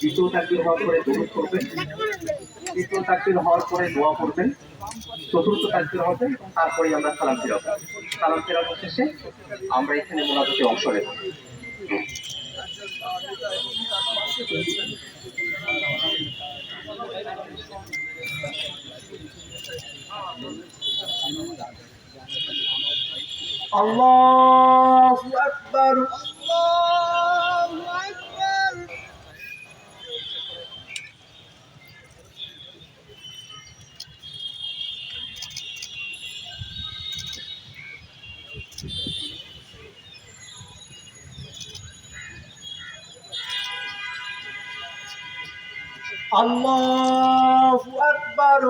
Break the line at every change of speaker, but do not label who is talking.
দ্বিতীয় তাকবির হওয়ার পরে দরুদ করবেন। তৃতীয় তাকবির হওয়ার পরে দোয়া করবেন। চতুর্থ তাকবির হবে তারপরে আমরা সালাম ফিরাবো সালাম ফেরানোর শেষে আমরা এখানে মোনাজাতে অংশ নেব। আল্লাহু আকবার। আল্লাহু আকবার।